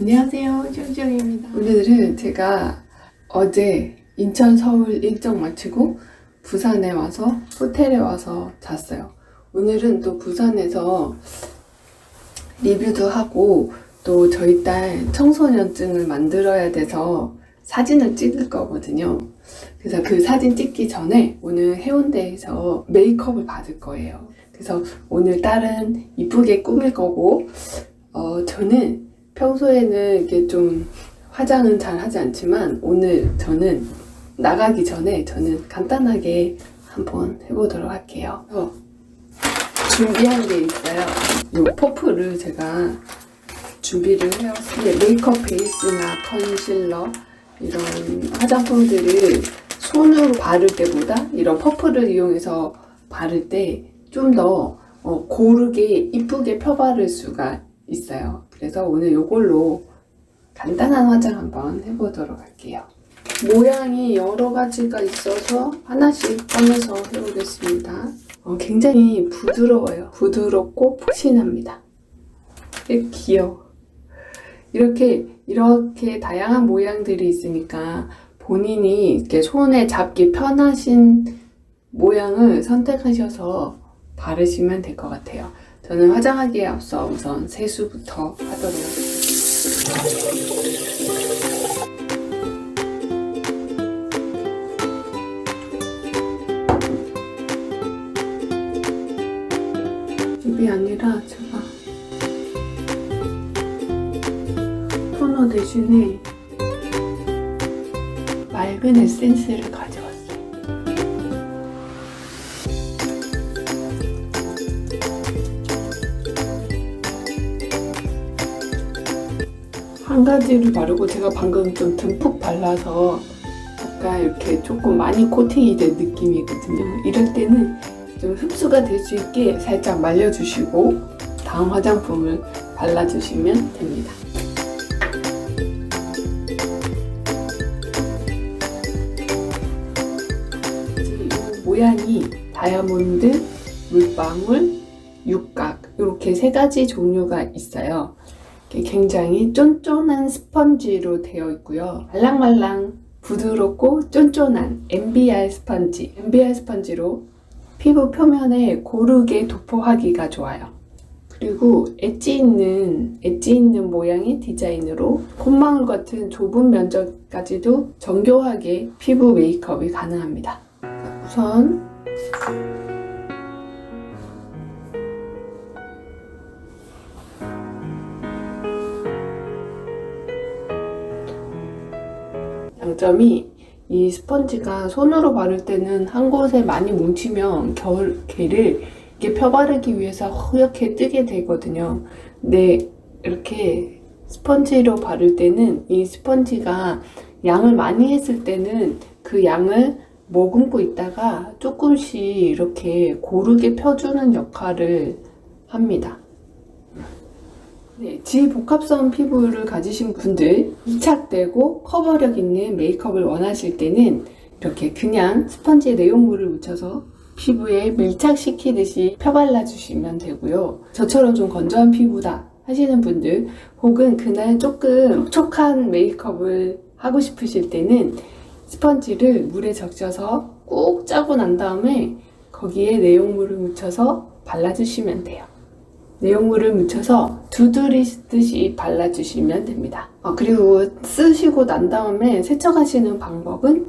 안녕하세요, 쫑쫑입니다. 오늘은 제가 어제 인천 서울 일정 마치고 부산에 와서 호텔에 와서 잤어요. 오늘은 또 부산에서 리뷰도 하고 또 저희 딸 청소년증을 만들어야 돼서 사진을 찍을 거거든요. 그래서 그 사진 찍기 전에 오늘 해운대에서 메이크업을 받을 거예요. 그래서 오늘 딸은 이쁘게 꾸밀 거고, 어, 저는 평소에는 이게 좀 화장은 잘 하지 않지만 오늘 저는 나가기 전에 저는 간단하게 한번 해보도록 할게요. 어, 준비한 게 있어요. 이 퍼프를 제가 준비를 해왔어요. 메이크업 베이스나 컨실러 이런 화장품들을 손으로 바를 때보다 이런 퍼프를 이용해서 바를 때 좀더 어, 고르게 이쁘게 펴바를 수가 있어요. 그래서 오늘 이걸로 간단한 화장 한번 해보도록 할게요. 모양이 여러 가지가 있어서 하나씩 꺼내서 해보겠습니다. 어, 굉장히 부드러워요. 부드럽고 푹신합니다. 귀여워. 이렇게 이렇게 다양한 모양들이 있으니까 본인이 이렇게 손에 잡기 편하신 모양을 선택하셔서 바르시면 될 것 같아요. 저는 화장하기에 앞서 우선 세수부터 하도록 하겠습니다. 입이 아니라 제가 토너 대신에 맑은 에센스를 가 한 가지를 바르고 제가 방금 좀 듬뿍 발라서 약간 이렇게 조금 많이 코팅이 된 느낌이거든요. 이럴 때는 좀 흡수가 될 수 있게 살짝 말려주시고 다음 화장품을 발라주시면 됩니다. 이 모양이 다이아몬드, 물방울, 육각 이렇게 세 가지 종류가 있어요. 굉장히 쫀쫀한 스펀지로 되어 있고요. 말랑말랑 부드럽고 쫀쫀한 MBR 스펀지, MBR 스펀지로 피부 표면에 고르게 도포하기가 좋아요. 그리고 엣지 있는 엣지 있는 모양의 디자인으로 콧망울 같은 좁은 면적까지도 정교하게 피부 메이크업이 가능합니다. 우선 장점이 이 스펀지가 손으로 바를 때는 한 곳에 많이 뭉치면 겨울 개를 이렇게 펴바르기 위해서 허옇게 뜨게 되거든요. 근데 이렇게 스펀지로 바를 때는 이 스펀지가 양을 많이 했을 때는 그 양을 머금고 있다가 조금씩 이렇게 고르게 펴주는 역할을 합니다. 네, 지복합성 피부를 가지신 분들, 밀착되고 커버력 있는 메이크업을 원하실 때는 이렇게 그냥 스펀지에 내용물을 묻혀서 피부에 밀착시키듯이 펴발라 주시면 되고요. 저처럼 좀 건조한 피부다 하시는 분들, 혹은 그날 조금 촉촉한 메이크업을 하고 싶으실 때는 스펀지를 물에 적셔서 꾹 짜고 난 다음에 거기에 내용물을 묻혀서 발라주시면 돼요. 내용물을 묻혀서 두드리듯이 발라주시면 됩니다. 어, 그리고 쓰시고 난 다음에 세척하시는 방법은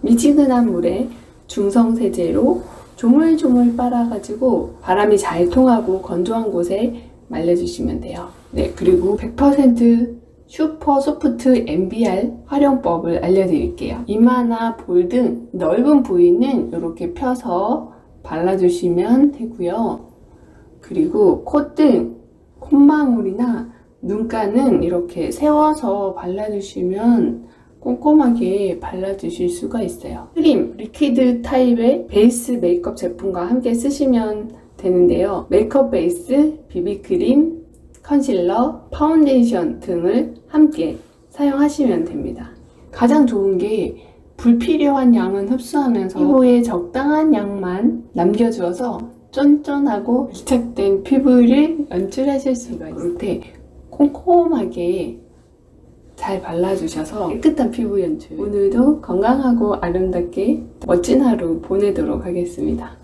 미지근한 물에 중성세제로 조물조물 빨아가지고 바람이 잘 통하고 건조한 곳에 말려주시면 돼요. 네, 그리고 100% 슈퍼 소프트 MBR 활용법을 알려드릴게요. 이마나 볼 등 넓은 부위는 이렇게 펴서 발라주시면 되고요. 그리고 콧등, 콧망울이나 눈가는 이렇게 세워서 발라주시면 꼼꼼하게 발라주실 수가 있어요. 크림, 리퀴드 타입의 베이스 메이크업 제품과 함께 쓰시면 되는데요. 메이크업 베이스, 비비크림, 컨실러, 파운데이션 등을 함께 사용하시면 됩니다. 가장 좋은 게 불필요한 양은 흡수하면서 피부에 적당한 양만 남겨주어서 쫀쫀하고 밀착된 피부를 연출하실 수가 있을 때 꼼꼼하게 잘 발라주셔서 깨끗한 피부 연출. 오늘도 건강하고 아름답게 멋진 하루 보내도록 하겠습니다.